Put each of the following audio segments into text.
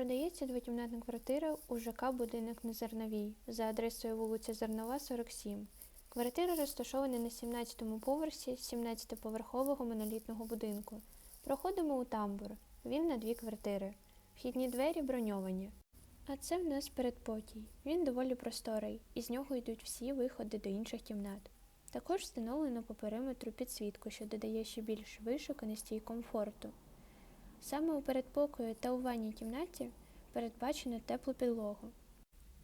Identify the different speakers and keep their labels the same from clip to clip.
Speaker 1: Продається двокімнатна квартира у ЖК Будинок на Зерновій за адресою вулиця Зернова, 47. Квартира розташована на 17-му поверсі 17-поверхового монолітного будинку. Проходимо у тамбур. Він на дві квартири. Вхідні двері броньовані. А це в нас передпокій. Він доволі просторий, і з нього йдуть всі виходи до інших кімнат. Також встановлено по периметру підсвітку, що додає ще більш вишуканості і комфорту. Саме у передпокої та у ванній кімнаті передбачено теплу підлогу.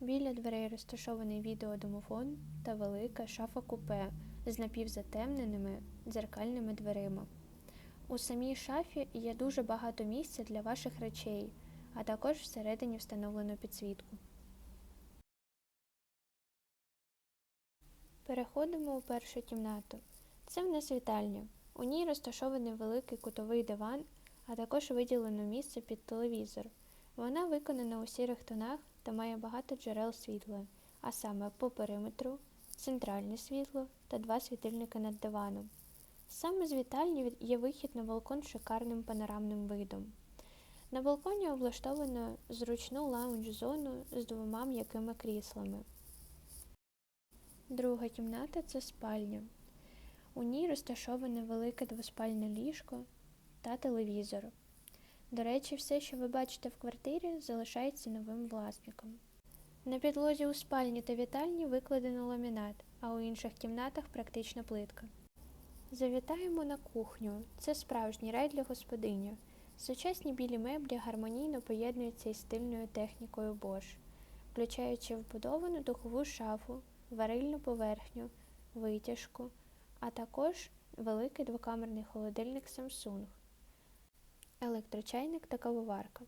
Speaker 1: Біля дверей розташований відеодомофон та велика шафа купе з напівзатемненими дзеркальними дверима. У самій шафі є дуже багато місця для ваших речей, а також всередині встановлено підсвітку. Переходимо у першу кімнату. Це в нас вітальня. У ній розташований великий кутовий диван, а також виділено місце під телевізор. Вона виконана у сірих тонах та має багато джерел світла, а саме по периметру, центральне світло та два світильника над диваном. Саме з вітальні є вихід на балкон з шикарним панорамним видом. На балконі облаштовано зручну лаунж-зону з двома м'якими кріслами. Друга кімната це спальня. У ній розташоване велике двоспальне ліжко та телевізор. До речі, все, що ви бачите в квартирі, залишається новим власником. На підлозі у спальні та вітальні викладено ламінат, а у інших кімнатах практично плитка. Завітаємо на кухню. Це справжній рай для господині. Сучасні білі меблі гармонійно поєднуються із стильною технікою Bosch, включаючи вбудовану духову шафу, варильну поверхню, витяжку, а також великий двокамерний холодильник Samsung, електрочайник та кавоварка.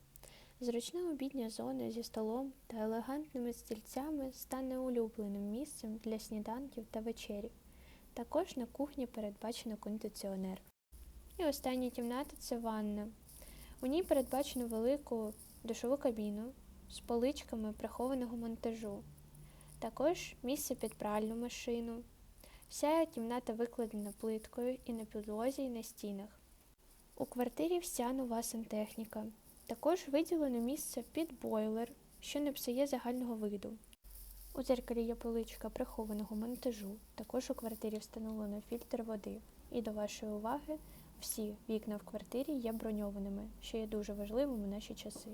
Speaker 1: Зручна обідня зона зі столом та елегантними стільцями стане улюбленим місцем для сніданків та вечері. Також на кухні передбачено кондиціонер. І остання кімната це ванна. У ній передбачено велику душову кабіну з поличками прихованого монтажу. Також місце під пральну машину. Вся кімната викладена плиткою і на підлозі, і на стінах. У квартирі вся нова сантехніка. Також виділено місце під бойлер, що не псує загального виду. У дзеркалі є поличка прихованого монтажу. Також у квартирі встановлено фільтр води. І до вашої уваги, всі вікна в квартирі є броньованими, що є дуже важливим у наші часи.